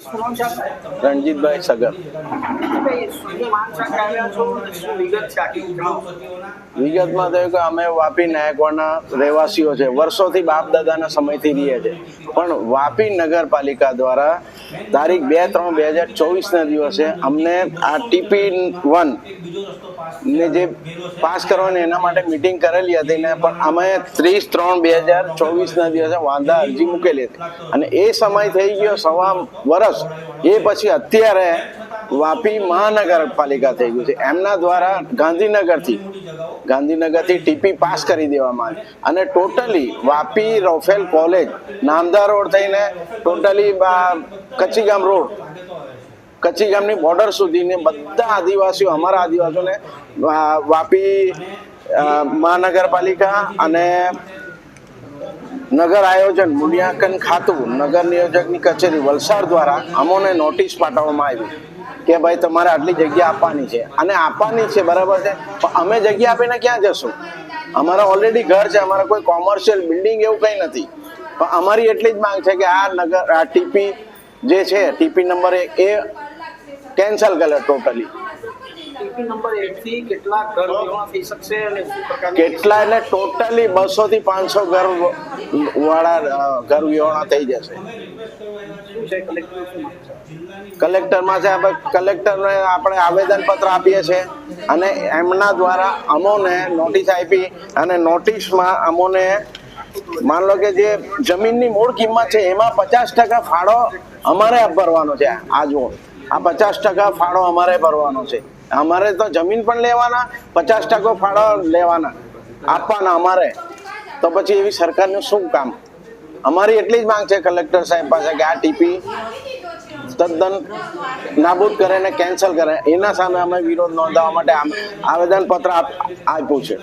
રણજીતભાઈ સગર. વિગતમાં થયું કે અમે વાપી નાયકવાડના રહેવાસીઓ છે. વર્ષોથી બાપ દાદાના સમયથી રહીએ છે પણ વાપી નગરપાલિકા દ્વારા તારીખ બે ત્રણ બે હજાર ચોવીસના દિવસે અમને આ ટીપી વન ને જે પાસ કરવાની એના માટે મિટિંગ કરેલી હતી ને પણ અમે ત્રીસ ત્રણ બે હજાર ચોવીસના દિવસે વાંધા અરજી મૂકેલી હતી. અને એ સમય થઈ ગયો સવા વર્ષ. એ પછી અત્યારે વાપી મહાનગરપાલિકા થઈ ગયું છે. એમના દ્વારા ગાંધીનગરથી ગાંધીનગરથી ટીપી પાસ કરી દેવામાં આવી. અને totally Vapi Rofel college Namdar road થઈને ટોટલી કચ્છીગામ રોડ. કચ્છીગામની બોર્ડર સુધીને બધા આદિવાસીઓ, અમારા આદિવાસીઓને વાપી મહાનગરપાલિકા અને નગર આયોજન મૂલ્યાંકન ખાતું, નગર નિયોજકની કચેરી, વલસાડ દ્વારા અમોને નોટિસ પાઠવવામાં આવી કે ભાઈ તમારે આટલી જગ્યા આપવાની છે. અને આપવાની છે, બરાબર છે? પણ અમે જગ્યા આપીને ક્યાં જશું? અમારા ઓલરેડી ઘર છે, અમારા કોઈ કોમર્શિયલ બિલ્ડિંગ એવું કંઈ નથી. પણ અમારી એટલી જ માંગ છે કે આ નગર, આ ટીપી જે છે ટીપી નંબર એક એ કેન્સલ કરે ટોટલી. કેટલા એટલે ટોટલી બસો થી પાંચસો ઘર વાળા ઘર વિહોણા થઈ જશે. કલેક્ટરમાં છે આપણે કલેક્ટરને આપણે આવેદન પત્ર આપીએ છીએ અને એમના દ્વારા અમોને નોટિસ આપી અને નોટિસમાં અમોને માન લો કે જે જમીનની મૂળ કિંમત છે એમાં પચાસ ટકા ફાળો અમારે ભરવાનો છે આ જુઓ આ પચાસ ટકા ફાળો અમારે ભરવાનો છે. અમારે તો જમીન પણ લેવાના, પચાસ ટકો ફાળો લેવાના, આપવાના અમારે. તો પછી એવી સરકારનું શું કામ? અમારી એટલી જ માંગ છે કલેક્ટર સાહેબ પાસે કે આ ટીપી તદ્દન નાબૂદ કરે ને કેન્સલ કરે. એના સામે અમે વિરોધ નોંધાવવા માટે આવેદન પત્ર આપ્યું છે.